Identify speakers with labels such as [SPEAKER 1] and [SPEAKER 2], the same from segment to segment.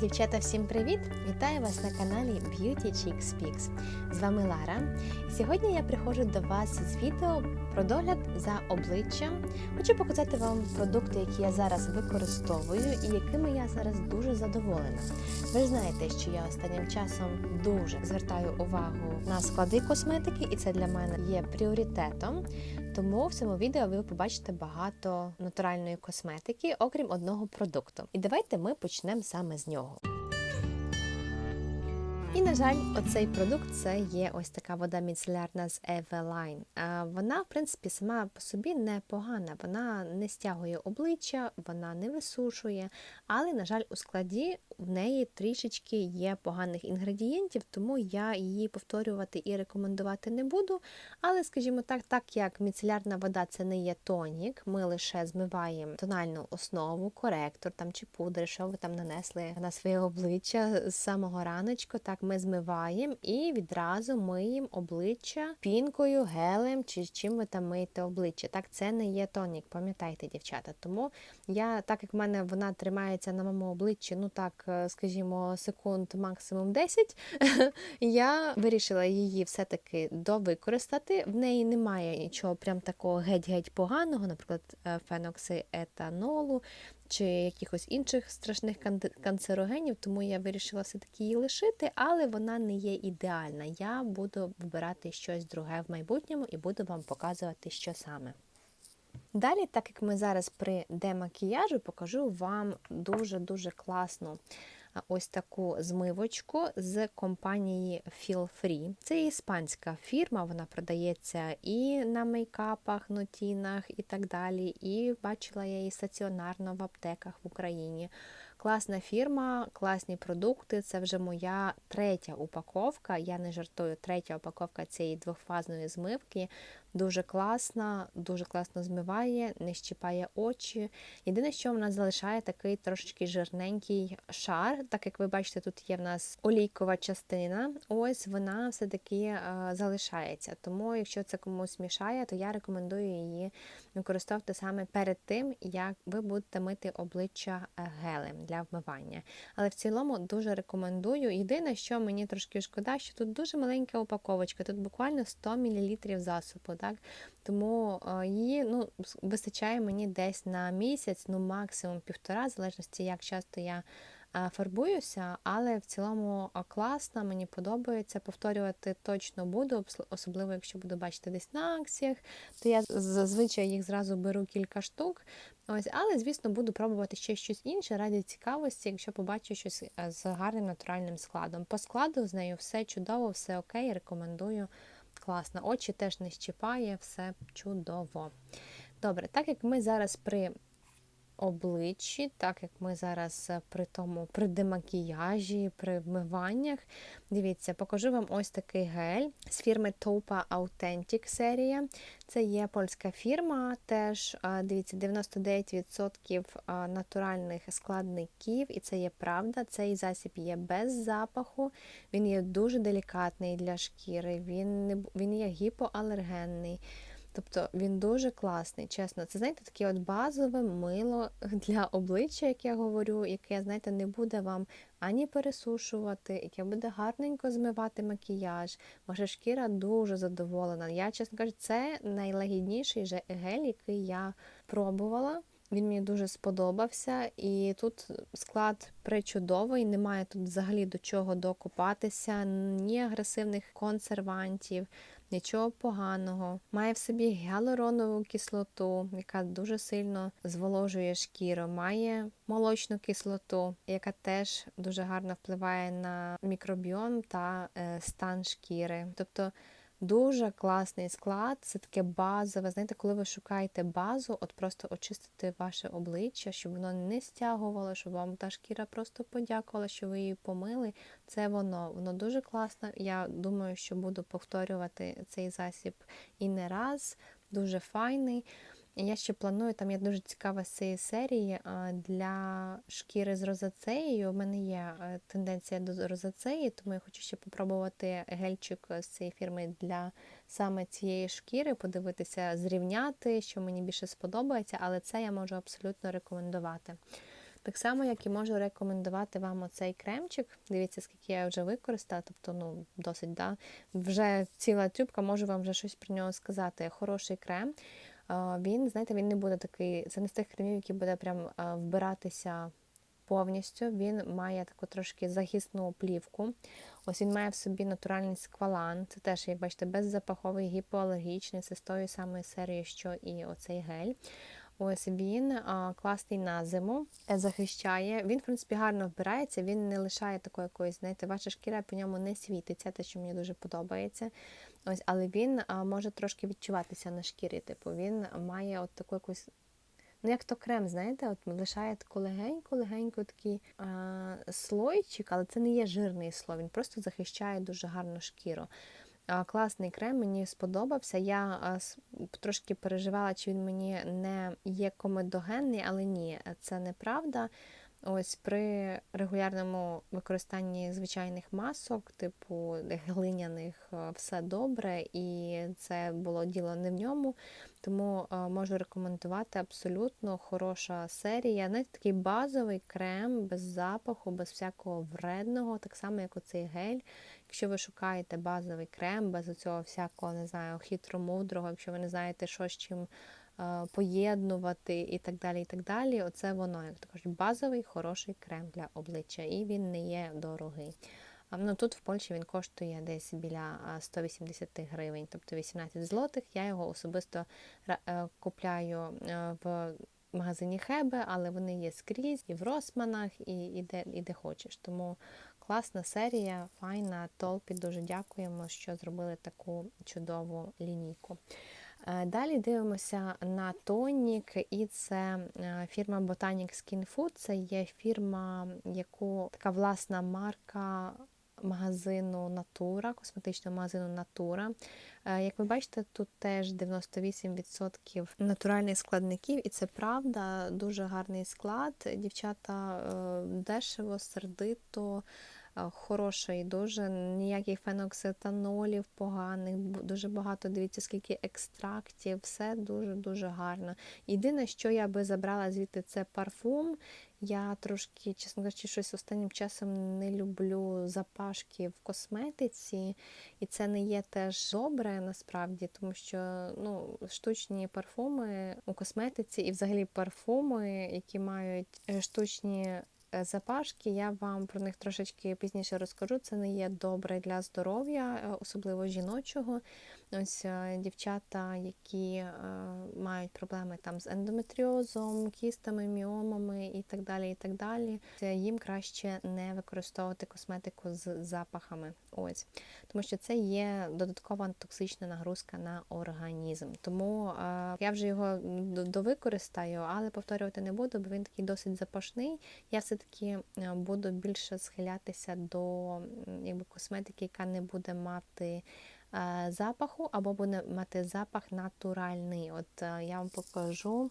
[SPEAKER 1] Дівчата, всім привіт! Вітаю вас на каналі Beauty Chick Speaks. З вами Лара. Сьогодні я приходжу до вас з відео про догляд за обличчям. Хочу показати вам продукти, які я зараз використовую і якими я зараз дуже задоволена. Ви знаєте, що я останнім часом дуже звертаю увагу на склади косметики, і це для мене є пріоритетом. Тому в цьому відео ви побачите багато натуральної косметики, окрім одного продукту. І давайте ми почнемо саме з нього. І, на жаль, оцей продукт це є ось така вода міцелярна з Eveline. Вона, в принципі, сама по собі непогана. Вона не стягує обличчя, вона не висушує, але, на жаль, у складі в неї трішечки є поганих інгредієнтів, тому я її повторювати і рекомендувати не буду. Але, скажімо так, так як міцелярна вода це не є тонік, ми лише змиваємо тональну основу, коректор там чи пудри, що ви там нанесли на своє обличчя з самого раночку. Так ми змиваємо і відразу миємо обличчя пінкою, гелем чи чим ви там миєте обличчя. Так, це не є тонік, пам'ятайте, дівчата. Тому я, так як в мене вона тримається на моєму обличчі, ну так, е, скажімо, секунд, максимум 10, я вирішила її все-таки довикористати. В неї немає нічого прям такого геть-геть поганого, наприклад, е, фенокси етанолу чи якихось інших страшних канцерогенів, тому я вирішила все-таки її лишити, але вона не є ідеальна. Я буду вибирати щось друге в майбутньому і буду вам показувати, що саме. Далі, так як ми зараз при демакіяжу, покажу вам дуже-дуже класну ось таку змивочку з компанії Feel Free. Це іспанська фірма, вона продається і на мейкапах, нотінах і так далі. І бачила я її стаціонарно в аптеках в Україні. Класна фірма, класні продукти. Це вже моя третя упаковка. Я не жартую, третя упаковка цієї двохфазної змивки. Дуже класна, дуже класно змиває, не щіпає очі. Єдине, що вона залишає такий трошечки жирненький шар. Так як ви бачите, тут є в нас олійкова частина. Ось вона все-таки е, залишається. Тому, якщо це комусь мішає, то я рекомендую її використовувати саме перед тим, як ви будете мити обличчя е, гелем для вмивання. Але в цілому дуже рекомендую. Єдине, що мені трошки шкода, що тут дуже маленька упаковочка, тут буквально 100 мл засобу. Так? Тому е, її ну, вистачає мені десь на місяць, ну максимум півтора, в залежності, як часто я е, фарбуюся, але в цілому е, класна, мені подобається. Повторювати точно буду, особливо якщо буду бачити десь на акціях, то я зазвичай їх зразу беру кілька штук. Ось, але, звісно, буду пробувати ще щось інше раді цікавості, якщо побачу щось з гарним натуральним складом. По складу з нею все чудово, все окей, рекомендую. Класно. Очі теж не щіпає, все чудово. Добре, так як ми зараз при обличчі, так як ми зараз при тому, при демакіяжі, при вмиваннях, дивіться, покажу вам ось такий гель з фірми Topa Authentic серія. Це є польська фірма, теж дивіться, 99% натуральних складників, і це є правда. Цей засіб є без запаху, він є дуже делікатний для шкіри, він, він є гіпоалергенний. Тобто він дуже класний, чесно. Це, знаєте, таке от базове мило для обличчя, як я говорю, яке, знаєте, не буде вам ані пересушувати, яке буде гарненько змивати макіяж. Ваша шкіра дуже задоволена. Я, чесно кажучи, це найлагідніший гель, який я пробувала. Він мені дуже сподобався, і тут склад причудовий, немає тут взагалі до чого докупатися, ні агресивних консервантів, нічого поганого. Має в собі гіалуронову кислоту, яка дуже сильно зволожує шкіру. Має молочну кислоту, яка теж дуже гарно впливає на мікробіом та е, стан шкіри. Тобто Дуже класний склад, це таке базове. Знаєте, коли ви шукаєте базу, от просто очистити ваше обличчя, щоб воно не стягувало, щоб вам та шкіра просто подякувала, що ви її помили. Це воно. Воно дуже класно. Я думаю, що буду повторювати цей засіб і не раз. Дуже файний. Я ще планую, там є дуже цікава з цієї серії для шкіри з розацеєю. У мене є е, тенденція до розацеї, тому я хочу ще попробувати гельчик з цієї фірми для саме цієї шкіри, подивитися, зрівняти, що мені більше сподобається, але це я можу абсолютно рекомендувати. Так само, як і можу рекомендувати вам оцей кремчик. Дивіться, скільки я вже використала, тобто ну, досить, да? вже ціла трюбка, можу вам вже щось про нього сказати. Хороший крем. Він, знаєте, він не буде такий, це не з тих кремів, які буде прям вбиратися повністю. Він має таку трошки захисну плівку. Ось він має в собі натуральний сквалан. Це теж, як бачите, беззапаховий, гіпоалергічний. Це з тої самої серії, що і оцей гель. Ось він а, класний на зиму, е, захищає. Він, в принципі, гарно вбирається, він не лишає такої якоїсь, знаєте, ваша шкіра по ньому не світиться, те, що мені дуже подобається. Ось, Але він а, може трошки відчуватися на шкірі. Типу, він має от таку якусь. Ну, як то крем, знаєте, от лишає таку легеньку-легеньку такий а, слойчик, але це не є жирний слой, він просто захищає дуже гарну шкіру. А, класний крем, мені сподобався. Я а, трошки переживала, чи він мені не є комедогенний, але ні, це неправда. Ось при регулярному використанні звичайних масок, типу глиняних, е, все добре, і це було діло не в ньому. Тому е, можу рекомендувати абсолютно хороша серія. Навіть такий базовий крем без запаху, без всякого вредного, так само, як оцей гель. Якщо ви шукаєте базовий крем, без оцього всякого, не знаю, хитромудрого, якщо ви не знаєте, що з чим поєднувати і так далі. і так далі. Оце воно, як то кажуть, базовий хороший крем для обличчя, і він не є дорогий. Ну, тут в Польщі він коштує десь біля 180 гривень, тобто 18 злотих. Я його особисто е, купляю е, в магазині Хебе, але вони є скрізь і в Росманах, і, і, де, і де хочеш. Тому класна серія, файна, толпі. Дуже дякуємо, що зробили таку чудову лінійку. Е, Далі дивимося на тонік, і це е, фірма Botanic Skin Food. Це є фірма, яку така власна марка магазину Натура, косметичного магазину Натура. Е, Як ви бачите, тут теж 98% натуральних складників, і це правда, дуже гарний склад. Дівчата дешево, сердито. Е, Хороший, дуже ніяких феноксетанолів поганих, дуже багато. Дивіться, скільки екстрактів, все дуже дуже гарно. Єдине, що я би забрала звідти, це парфум. Я трошки, чесно кажучи, щось останнім часом не люблю запашки в косметиці, і це не є теж добре насправді, тому що ну, штучні парфуми у косметиці і взагалі парфуми, які мають е, штучні запашки, я вам про них трошечки пізніше розкажу. Це не є добре для здоров'я, е, особливо жіночого. Ось е, дівчата, які е, мають проблеми там з ендометріозом, кістами, міомами і так далі. і так далі. Їм краще не використовувати косметику з запахами. Ось тому що це є додаткова токсична нагрузка на організм. Тому е, я вже його довикористаю, але повторювати не буду, бо він такий досить запашний. Я все-таки буду більше схилятися до якби, косметики, яка не буде мати запаху, або буде мати запах натуральний. От е, я вам покажу.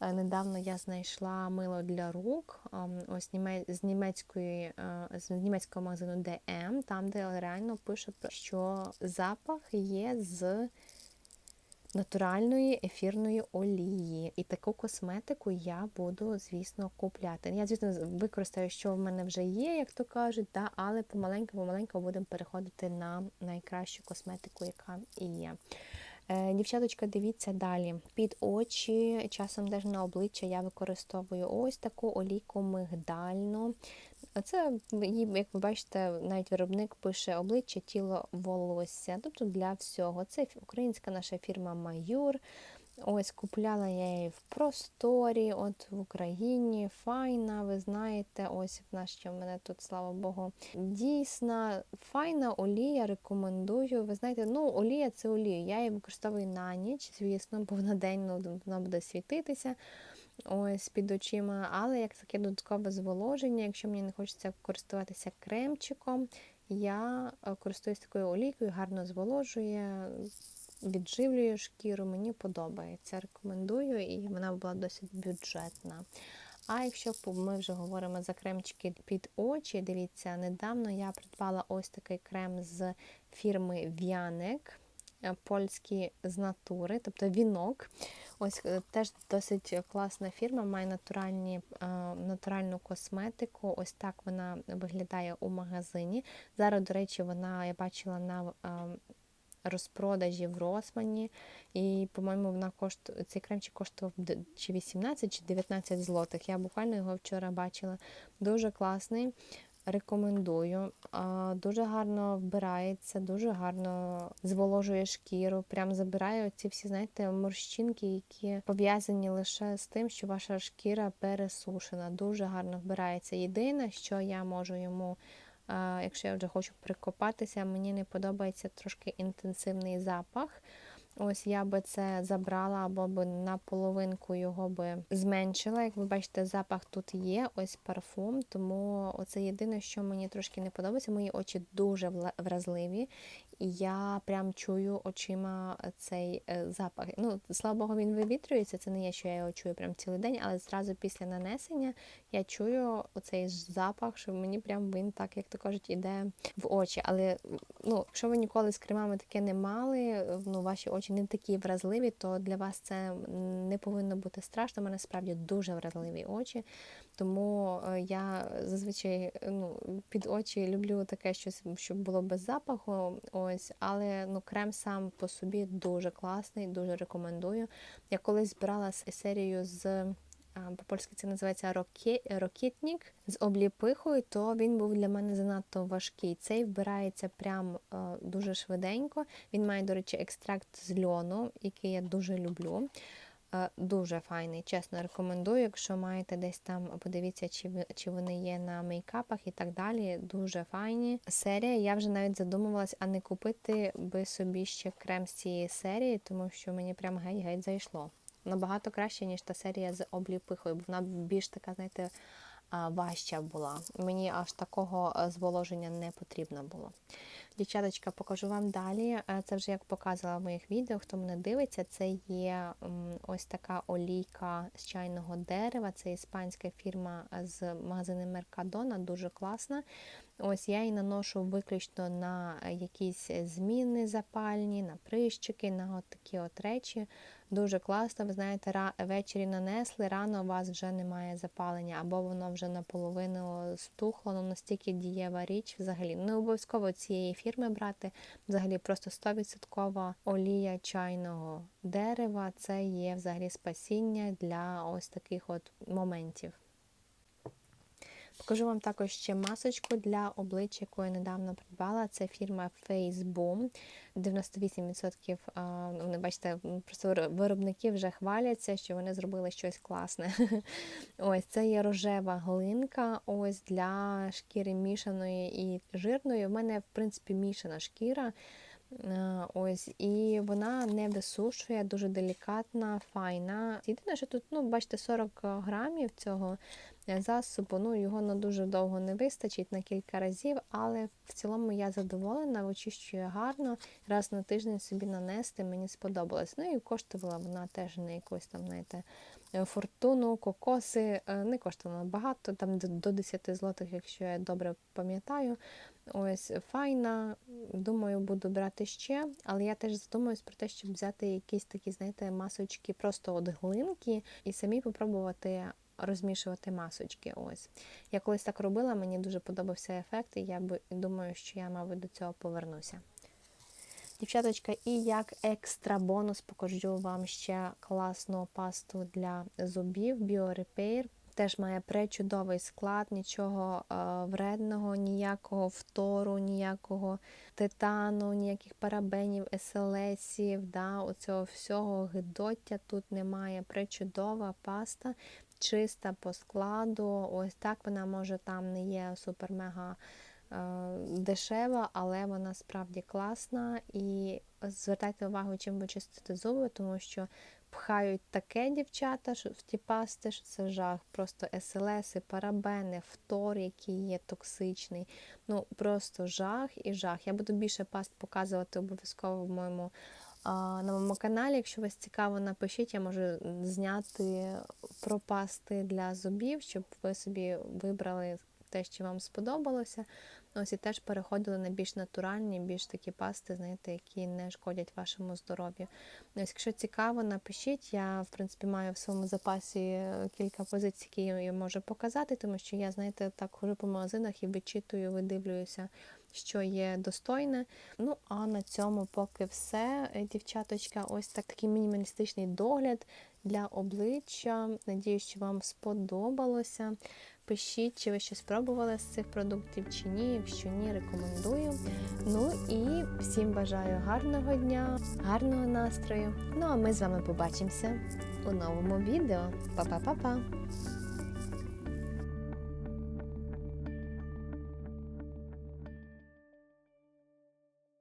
[SPEAKER 1] Е, Недавно я знайшла мило для рук ем, ось з німецької е, з німецького магазину DM, там де реально пише, що запах є з натуральної ефірної олії. І таку косметику я буду, звісно, купляти. Я, звісно, використаю, що в мене вже є, як то кажуть, да, але помаленьку-помаленьку будемо переходити на найкращу косметику, яка і є. Е, Дівчаточка, дивіться далі. Під очі, часом теж на обличчя я використовую ось таку олійку мигдальну. Це, як ви бачите, навіть виробник пише обличчя, тіло, волосся, тобто для всього. Це українська наша фірма Маюр. Ось купляла я її в просторі, от в Україні, файна, ви знаєте, ось в нас ще в мене тут, слава Богу, дійсна, файна олія, рекомендую. Ви знаєте, ну олія це олія. Я її використовую на ніч, звісно, бо на день ну, вона буде світитися. Ось під очима, але як таке додаткове зволоження, якщо мені не хочеться користуватися кремчиком, я е, користуюсь такою олійкою, гарно зволожує, відживлює шкіру, мені подобається. Рекомендую, і вона була досить бюджетна. А якщо ми вже говоримо за кремчики під очі, дивіться, недавно я придбала ось такий крем з фірми Vianek. е, польські з натури, тобто вінок. Ось е, теж досить класна фірма, має натуральні, е, натуральну косметику. Ось так вона виглядає у магазині. Зараз, до речі, вона я бачила на е, розпродажі в Росмані. І, по-моєму, вона коштує цей кремчик коштував чи 18, чи 19 злотих. Я буквально його вчора бачила. Дуже класний. Рекомендую. Дуже гарно вбирається, дуже гарно зволожує шкіру. Прям забирає ці всі, знаєте, морщинки, які пов'язані лише з тим, що ваша шкіра пересушена. Дуже гарно вбирається. Єдине, що я можу йому, якщо я вже хочу прикопатися, мені не подобається трошки інтенсивний запах. Ось я би це забрала або би на половинку його би зменшила. Як ви бачите, запах тут є, ось парфум. Тому це єдине, що мені трошки не подобається. Мої очі дуже вразливі, і я прям чую очима цей е, запах. Ну, слава Богу, він вивітрюється. Це не є, що я його чую прям цілий день, але зразу після нанесення я чую оцей запах, що мені прям він так, як то кажуть, іде в очі. Але ну, якщо ви ніколи з кремами таке не мали, ну ваші очі не такі вразливі, то для вас це не повинно бути страшно. У мене справді дуже вразливі очі. Тому е, я зазвичай ну, під очі люблю таке щось, щоб було без запаху. Ось, але ну, крем сам по собі дуже класний, дуже рекомендую. Я колись брала серію з. По-польськи це називається рокітнік з обліпихою, то він був для мене занадто важкий. Цей вбирається прям е, дуже швиденько. Він має, до речі, екстракт з льону, який я дуже люблю. Е, Дуже файний, чесно рекомендую. Якщо маєте десь там, подивіться, чи чи вони є на мейкапах і так далі. Дуже файні. Серія. Я вже навіть задумувалась, а не купити би собі ще крем з цієї серії, тому що мені прям геть-геть зайшло. Набагато краще, ніж та серія з обліпихою, бо вона більш така, знаєте, важча була. Мені аж такого е, зволоження не потрібно було. Дівчаточка, покажу вам далі. Е, Це вже як показувала в моїх відео, хто мене дивиться, це є ось така олійка з чайного дерева. Це іспанська фірма з магазину Меркадона, дуже класна. Ось я її наношу виключно на е, якісь зміни запальні, на прищики, на от такі от речі. Дуже класно. Ви знаєте, ра- ввечері нанесли, рано у вас вже немає запалення, або воно вже наполовину стухло, ну настільки дієва річ взагалі. Не обов'язково цієї фірми брати. Взагалі просто 100% олія чайного дерева. Це є взагалі спасіння для ось таких от моментів. Покажу вам також ще масочку для обличчя, яку я недавно придбала. Це фірма FaceBoom. 98%, а, ну, бачите, просто виробники вже хваляться, що вони зробили щось класне. Ось це є рожева глинка. Ось для шкіри мішаної і жирної. У мене, в принципі, мішана шкіра. Ось, і вона не висушує, дуже делікатна, файна. Єдине, що тут, ну, бачите, 40 грамів цього засобу, ну, його на дуже довго не вистачить на кілька разів, але в цілому я задоволена, очищує гарно. Раз на тиждень собі нанести мені сподобалось. Ну і коштувала вона теж не якусь там, знаєте, е, фортуну, кокоси. е, Не коштувала багато, там до- до 10 злотих, якщо я добре пам'ятаю. Ось файна, думаю, буду брати ще, але я теж задумуюсь про те, щоб взяти якісь такі, знаєте, масочки, просто от глинки, і самі попробувати розмішувати масочки. Ось я колись так робила, мені дуже подобався ефект, і я думаю, що я, мабуть, до цього повернуся. Дівчаточка, і як екстра бонус покажу вам ще класну пасту для зубів BioRepair. Теж має пречудовий склад, нічого е, вредного, ніякого втору, ніякого титану, ніяких парабенів, СЛСів, да, оцього всього гидоття тут немає. Пречудова паста, чиста по складу. Ось так вона може там не є супер-мега е, дешева, але вона справді класна. І звертайте увагу, чим ви чистите зуби, тому що пхають таке дівчата, що в ті пасти, що це жах. Просто СЛСи, парабени, фтор, який є токсичний. Ну просто жах і жах. Я буду більше паст показувати обов'язково в моєму. На моєму каналі, якщо вас цікаво, напишіть, я можу зняти про пасти для зубів, щоб ви собі вибрали те, що вам сподобалося. Ось і теж переходили на більш натуральні, більш такі пасти, знаєте, які не шкодять вашому здоров'ю. Ось, якщо цікаво, напишіть. Я, в принципі, маю в своєму запасі е, кілька позицій, які я можу показати, тому що я, знаєте, так хожу по магазинах і вичитую, видивлююся, що є достойне. Ну, а на цьому поки все, Е, дівчаточка. Ось так такий мінімалістичний догляд для обличчя. Надію, що вам сподобалося. Пишіть, чи ви щось пробували з цих продуктів чи ні. Якщо ні, рекомендую. Ну і всім бажаю гарного дня, гарного настрою. Ну а ми з вами побачимося у новому відео. Па-па-па-па!